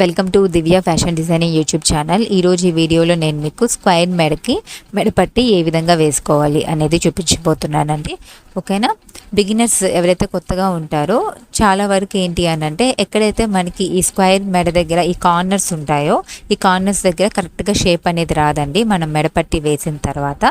Welcome to Divya fashion designing YouTube channel ఈరోజు ఈ వీడియోలో నేను మీకు స్క్వైర్ మెడకి మెడపట్టి ఏ విధంగా వేసుకోవాలి అనేది చూపించబోతున్నానండి. ఓకేనా? బిగినర్స్ ఎవరైతే కొత్తగా ఉంటారో చాలా వరకు ఏంటి అని అంటే ఎక్కడైతే మనకి ఈ స్క్వైర్ మెడ దగ్గర ఈ కార్నర్స్ ఉంటాయో ఈ కార్నర్స్ దగ్గర కరెక్ట్గా షేప్ అనేది రాదండి. మనం మెడపట్టి వేసిన తర్వాత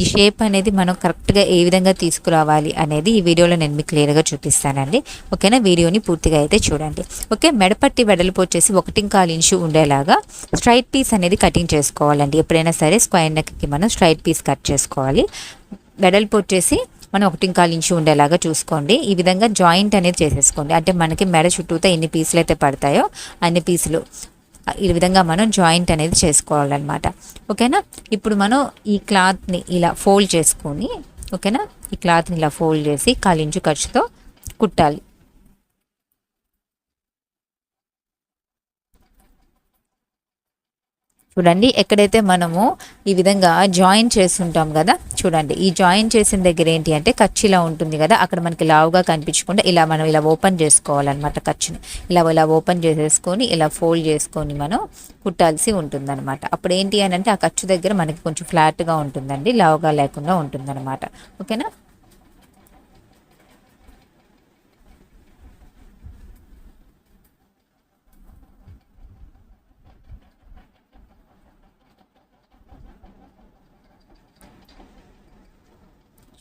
ఈ షేప్ అనేది మనం కరెక్ట్గా ఏ విధంగా తీసుకురావాలి అనేది ఈ వీడియోలో నేను మీకు క్లియర్గా చూపిస్తానండి. ఓకేనా? వీడియోని పూర్తిగా అయితే చూడండి. ఓకే? మెడపట్టి వెడల్పు వచ్చేసి ఒక కాలు ఇంచు ఉండేలాగా స్ట్రైట్ పీస్ అనేది కటింగ్ చేసుకోవాలండి. ఎప్పుడైనా సరే స్క్వైర్ నెక్కి మనం స్ట్రైట్ పీస్ కట్ చేసుకోవాలి. వెడల్పు వచ్చేసి మనం ఒకటింకాలు ఇంచు ఉండేలాగా చూసుకోండి. ఈ విధంగా జాయింట్ అనేది చేసేసుకోండి. అంటే మనకి మెడ చుట్టూతో ఎన్ని పీసులు అయితే పడతాయో అన్ని పీసులు. ఈ విధంగా మనం జాయింట్ అనేది చేసుకోవాలన్నమాట. ఓకేనా? ఇప్పుడు మనం ఈ క్లాత్ని ఇలా ఫోల్డ్ చేసుకొని ఓకేనా? ఈ క్లాత్ని ఇలా ఫోల్డ్ చేసి కాలించు ఖర్చుతో కుట్టాలి. చూడండి ఎక్కడైతే మనము ఈ విధంగా జాయిన్ చేస్తుంటాం కదా చూడండి ఈ జాయిన్ చేసిన దగ్గర ఏంటి అంటే ఖర్చు ఉంటుంది కదా అక్కడ మనకి లావుగా కనిపించకుండా ఇలా మనం ఇలా ఓపెన్ చేసుకోవాలన్నమాట ఖర్చుని ఇలా ఇలా ఓపెన్ చేసేసుకొని ఇలా ఫోల్డ్ చేసుకొని మనం కుట్టాల్సి ఉంటుందన్నమాట. అప్పుడు ఏంటి అని అంటే ఆ ఖర్చు దగ్గర మనకి కొంచెం ఫ్లాట్గా ఉంటుందండి లావుగా లేకుండా ఉంటుందన్నమాట. ఓకేనా?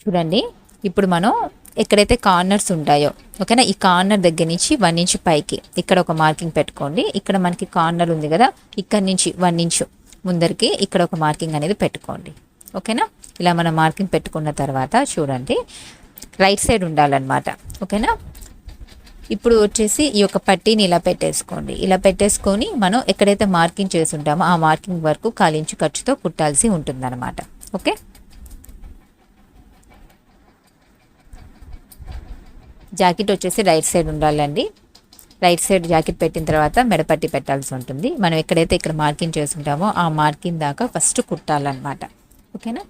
చూడండి. ఇప్పుడు మనం ఎక్కడైతే కార్నర్స్ ఉంటాయో ఓకేనా? ఈ కార్నర్ దగ్గర నుంచి వన్ ఇంచ్ పైకి ఇక్కడ ఒక మార్కింగ్ పెట్టుకోండి. ఇక్కడ మనకి కార్నర్ ఉంది కదా ఇక్కడ నుంచి వన్ ఇంచ్ ముందరికి ఇక్కడ ఒక మార్కింగ్ అనేది పెట్టుకోండి. ఓకేనా? ఇలా మనం మార్కింగ్ పెట్టుకున్న తర్వాత చూడండి. రైట్ సైడ్ ఉండాలన్నమాట. ఓకేనా? ఇప్పుడు వచ్చేసి ఈ యొక్క పట్టీని ఇలా పెట్టేసుకోండి. ఇలా పెట్టేసుకొని మనం ఎక్కడైతే మార్కింగ్ చేసి ఉంటామో ఆ మార్కింగ్ వరకు కాలించు ఖర్చుతో కుట్టాల్సి ఉంటుందన్నమాట. ఓకే? జాకెట్ వచ్చేసి రైట్ సైడ్ ఉండాలండి. రైట్ సైడ్ జాకెట్ పెట్టిన తర్వాత మెడపట్టి పెట్టాల్సి ఉంటుంది. మనం ఎక్కడైతే ఇక్కడ మార్కింగ్ చేసుకుంటామో ఆ మార్కింగ్ దాకా ఫస్ట్ కుట్టాలన్నమాట. ఓకేనా?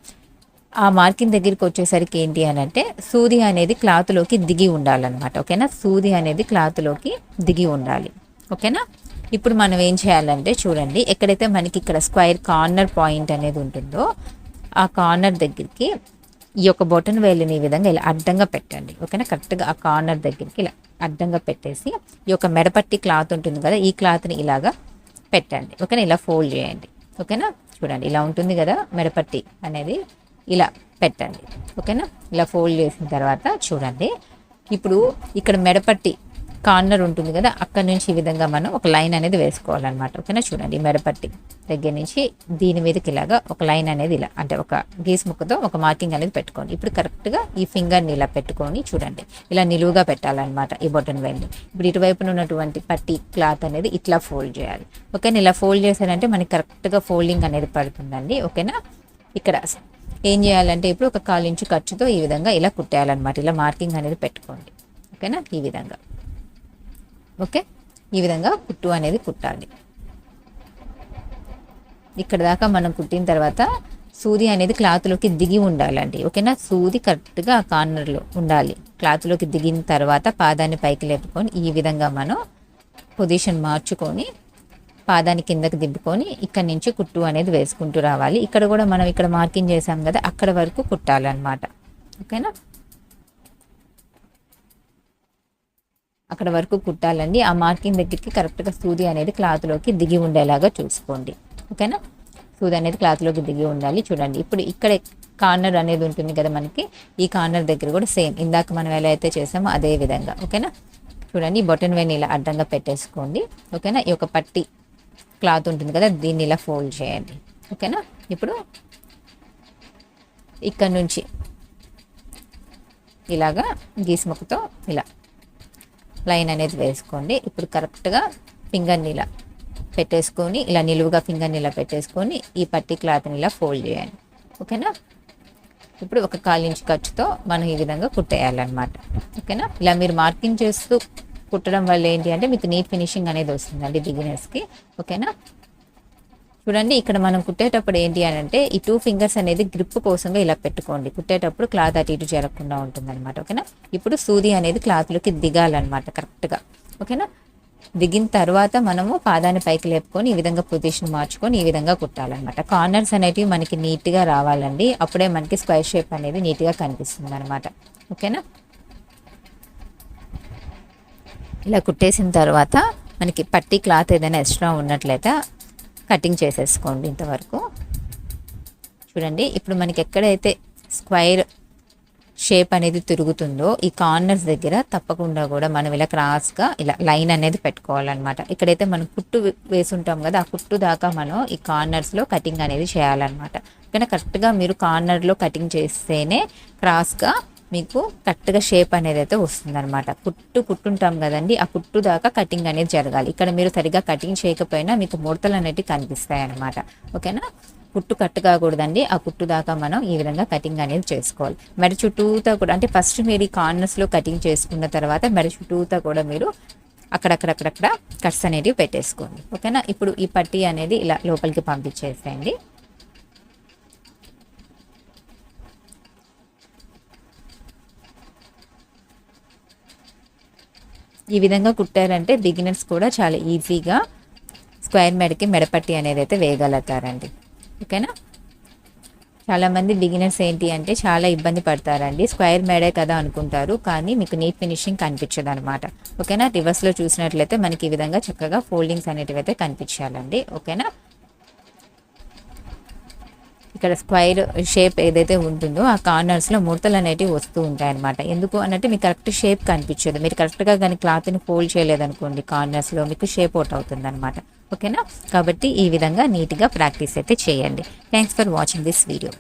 ఆ మార్కింగ్ దగ్గరికి వచ్చేసరికి ఏంటి అని అంటే సూది అనేది క్లాత్లోకి దిగి ఉండాలన్నమాట. ఓకేనా? సూది అనేది క్లాత్లోకి దిగి ఉండాలి. ఓకేనా? ఇప్పుడు మనం ఏం చేయాలంటే చూడండి ఎక్కడైతే మనకి ఇక్కడ స్క్వైర్ కార్నర్ పాయింట్ అనేది ఉంటుందో ఆ కార్నర్ దగ్గరికి ఈ యొక్క బొటన్ వేలుని ఈ విధంగా ఇలా అడ్డంగా పెట్టండి. ఓకేనా? కరెక్ట్గా ఆ కార్నర్ దగ్గరికి ఇలా అడ్డంగా పెట్టేసి ఈ యొక్క మెడపట్టి క్లాత్ ఉంటుంది కదా ఈ క్లాత్ని ఇలాగా పెట్టండి. ఓకేనా? ఇలా ఫోల్డ్ చేయండి. ఓకేనా? చూడండి ఇలా ఉంటుంది కదా మెడపట్టి అనేది ఇలా పెట్టండి. ఓకేనా? ఇలా ఫోల్డ్ చేసిన తర్వాత చూడండి ఇప్పుడు ఇక్కడ మెడపట్టి కార్నర్ ఉంటుంది కదా అక్కడ నుంచి ఈ విధంగా మనం ఒక లైన్ అనేది వేసుకోవాలన్నమాట. ఓకేనా? చూడండి మెడపట్టి దగ్గర నుంచి దీని మీదకి ఇలాగా ఒక లైన్ అనేది ఇలా అంటే ఒక గీస్ ముక్కతో ఒక మార్కింగ్ అనేది పెట్టుకోండి. ఇప్పుడు కరెక్ట్గా ఈ ఫింగర్ని ఇలా పెట్టుకొని చూడండి. ఇలా నిలువుగా పెట్టాలన్నమాట ఈ బొటన్ వెళ్ళి ఇప్పుడు ఇటువైపున ఉన్నటువంటి పట్టి క్లాత్ అనేది ఇట్లా ఫోల్డ్ చేయాలి. ఓకేనా? ఇలా ఫోల్డ్ చేశారంటే మనకి కరెక్ట్గా ఫోల్డింగ్ అనేది పడుతుందండి. ఓకేనా? ఇక్కడ ఏం చేయాలంటే ఇప్పుడు ఒక కాలు ఇంచు ఖర్చుతో ఈ విధంగా ఇలా కుట్టేయాలన్నమాట. ఇలా మార్కింగ్ అనేది పెట్టుకోండి. ఓకేనా? ఈ విధంగా. ఓకే? ఈ విధంగా కుట్టు అనేది కుట్టాలి. ఇక్కడ దాకా మనం కుట్టిన తర్వాత సూది అనేది క్లాత్లోకి దిగి ఉండాలండి. ఓకేనా? సూది కరెక్ట్గా ఆ కార్నర్లో ఉండాలి. క్లాత్లోకి దిగిన తర్వాత పాదాన్ని పైకి లేపుకొని ఈ విధంగా మనం పొజిషన్ మార్చుకొని పాదాన్ని కిందకి దిబ్బుకొని ఇక్కడ నుంచి కుట్టు అనేది వేసుకుంటూ రావాలి. ఇక్కడ కూడా మనం ఇక్కడ మార్కింగ్ చేసాం కదా అక్కడ వరకు కుట్టాలన్నమాట. ఓకేనా? అక్కడ వరకు కుట్టాలండి. ఆ మార్కింగ్ దగ్గరికి కరెక్ట్గా సూది అనేది క్లాత్లోకి దిగి ఉండేలాగా చూసుకోండి. ఓకేనా సూది అనేది క్లాత్లోకి దిగి ఉండాలి. చూడండి. ఇప్పుడు ఇక్కడ కార్నర్ అనేది ఉంటుంది కదా మనకి. ఈ కార్నర్ దగ్గర కూడా సేమ్ ఇందాక మనం ఎలా అయితే చేసామో అదే విధంగా. ఓకేనా చూడండి. ఈ బొటన్ వేని ఇలా అడ్డంగా పెట్టేసుకోండి. ఓకేనా ఈ యొక్క పట్టి క్లాత్ ఉంటుంది కదా దీన్ని ఇలా ఫోల్డ్ చేయండి. ఓకేనా ఇప్పుడు ఇక్కడ నుంచి ఇలాగా గీసుముక్కతో ఇలా లైన్ అనేది వేసుకోండి. ఇప్పుడు కరెక్ట్గా ఫింగర్ ఇలా పెట్టేసుకొని ఇలా నిలువుగా ఫింగర్ ఇలా పెట్టేసుకొని ఈ పట్టి క్లాత్ని ఇలా ఫోల్డ్ చేయండి. ఓకేనా ఇప్పుడు ఒక కాలు ఖర్చుతో మనం ఈ విధంగా కుట్టేయాలన్నమాట. ఓకేనా ఇలా మీరు మార్కింగ్ చేస్తూ కుట్టడం వల్ల ఏంటి అంటే మీకు నీట్ ఫినిషింగ్ అనేది వస్తుందండి బిగినర్స్కి ఓకేనా చూడండి ఇక్కడ మనం కుట్టేటప్పుడు ఏంటి అని అంటే ఈ టూ ఫింగర్స్ అనేది గ్రిప్ కోసంగా ఇలా పెట్టుకోండి. కుట్టేటప్పుడు క్లాత్ అటు ఇటు జరగకుండా ఉంటుంది అనమాట ఓకేనా? ఇప్పుడు సూది అనేది క్లాత్లోకి దిగాలన్నమాట కరెక్ట్గా ఓకేనా? దిగిన తర్వాత మనము పాదాన్ని పైకి లేపుకొని ఈ విధంగా పొజిషన్ మార్చుకొని ఈ విధంగా కుట్టాలన్నమాట. కార్నర్స్ అనేటివి మనకి నీట్గా రావాలండి. అప్పుడే మనకి స్క్వేర్ షేప్ అనేది నీట్గా కనిపిస్తుంది అనమాట ఓకేనా? ఇలా కుట్టేసిన తర్వాత మనకి పట్టి క్లాత్ ఏదైనా ఎక్స్ట్రా ఉన్నట్లయితే కటింగ్ చేసేసుకోండి ఇంతవరకు. చూడండి ఇప్పుడు మనకి ఎక్కడైతే స్క్వైర్ షేప్ అనేది తిరుగుతుందో ఈ కార్నర్స్ దగ్గర తప్పకుండా కూడా మనం ఇలా క్రాస్గా ఇలా లైన్ అనేది పెట్టుకోవాలన్నమాట. ఇక్కడైతే మనం కుట్టు వేసుంటాం కదా ఆ కుట్టు దాకా మనం ఈ కార్నర్స్లో కటింగ్ అనేది చేయాలన్నమాట. కానీ కరెక్ట్గా మీరు కార్నర్లో కటింగ్ చేస్తేనే క్రాస్గా మీకు కరెక్ట్గా షేప్ అనేది అయితే వస్తుందన్నమాట. కుట్టు కుట్టుంటాం కదండి ఆ కుట్టు దాకా కటింగ్ అనేది జరగాలి. ఇక్కడ మీరు సరిగా కటింగ్ చేయకపోయినా మీకు ముడతలు అనేవి కనిపిస్తాయి అన్నమాట ఓకేనా? కుట్టు కట్టు కాకూడదండి. ఆ కుట్టు దాకా మనం ఈ విధంగా కటింగ్ అనేది చేసుకోవాలి. మెడ చుట్టూతా కూడా అంటే ఫస్ట్ మీరు ఈ కార్నర్స్లో కటింగ్ చేసుకున్న తర్వాత మెడ చుట్టూతా కూడా మీరు అక్కడక్కడక్కడక్కడ కట్స్ అనేవి పెట్టేసుకోండి. ఓకేనా? ఇప్పుడు ఈ పట్టీ అనేది ఇలా లోపలికి పంపించేసేయండి. ఈ విధంగా కుట్టారంటే బిగినర్స్ కూడా చాలా ఈజీగా స్క్వేర్ మెడకి మెడపట్టి అనేది అయితే వేయగలుగుతారండి. ఓకేనా? చాలామంది బిగినర్స్ ఏంటి అంటే చాలా ఇబ్బంది పడతారండి. స్క్వేర్ మేడే కదా అనుకుంటారు కానీ మీకు నీట్ ఫినిషింగ్ కనిపించదు అనమాట ఓకేనా రివర్స్లో చూసినట్లయితే మనకి ఈ విధంగా చక్కగా ఫోల్డింగ్స్ అనేటివి అయితే కనిపించాలండి. ఓకేనా? ఇక్కడ స్క్వైర్ షేప్ ఏదైతే ఉంటుందో ఆ కార్నర్స్లో ముడతలు అనేటివి వస్తూ ఉంటాయి అనమాట ఎందుకు అన్నట్టు మీకు కరెక్ట్ షేప్ కనిపించదు. మీరు కరెక్ట్గా కానీ క్లాత్ని ఫోల్డ్ చేయలేదనుకోండి కార్నర్స్లో మీకు షేప్ అవుట్ అవుతుంది అనమాట ఓకేనా? కాబట్టి ఈ విధంగా నీట్గా ప్రాక్టీస్ అయితే చేయండి. Thanks for watching this video